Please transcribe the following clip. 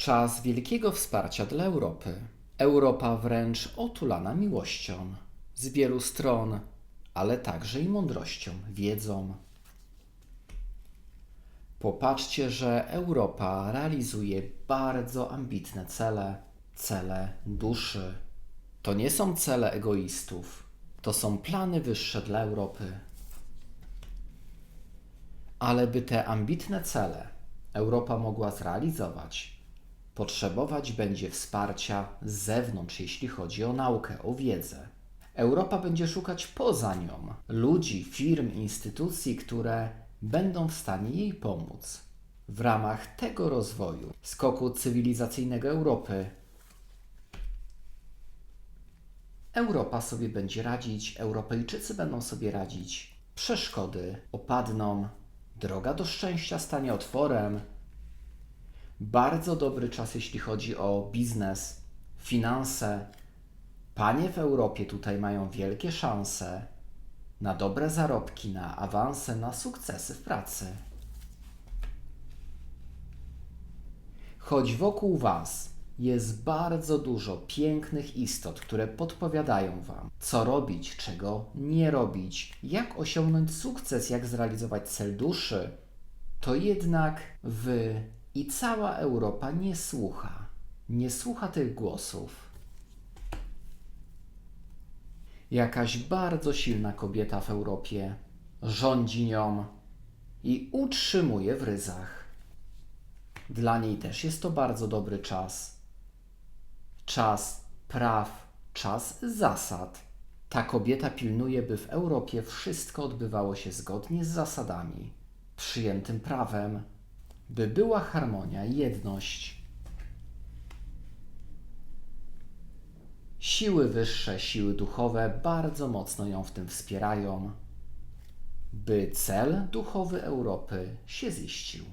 Czas wielkiego wsparcia dla Europy. Europa wręcz otulana miłością z wielu stron, ale także i mądrością, wiedzą. Popatrzcie, że Europa realizuje bardzo ambitne cele, cele duszy. To nie są cele egoistów, to są plany wyższe dla Europy. Ale by te ambitne cele Europa mogła zrealizować, potrzebować będzie wsparcia z zewnątrz, jeśli chodzi o naukę, o wiedzę. Europa będzie szukać poza nią ludzi, firm, instytucji, które będą w stanie jej pomóc w ramach tego rozwoju, skoku cywilizacyjnego Europy. Europa sobie będzie radzić, Europejczycy będą sobie radzić. Przeszkody opadną, droga do szczęścia stanie otworem. Bardzo dobry czas, jeśli chodzi o biznes, finanse. Panie w Europie tutaj mają wielkie szanse na dobre zarobki, na awanse, na sukcesy w pracy. Choć wokół Was jest bardzo dużo pięknych istot, które podpowiadają Wam, co robić, czego nie robić, jak osiągnąć sukces, jak zrealizować cel duszy, to jednak Wy i cała Europa nie słucha. Nie słucha tych głosów. Jakaś bardzo silna kobieta w Europie rządzi nią i utrzymuje w ryzach. Dla niej też jest to bardzo dobry czas. Czas praw, czas zasad. Ta kobieta pilnuje, by w Europie wszystko odbywało się zgodnie z zasadami, przyjętym prawem, by była harmonia jedność. Siły wyższe, siły duchowe bardzo mocno ją w tym wspierają, by cel duchowy Europy się ziścił.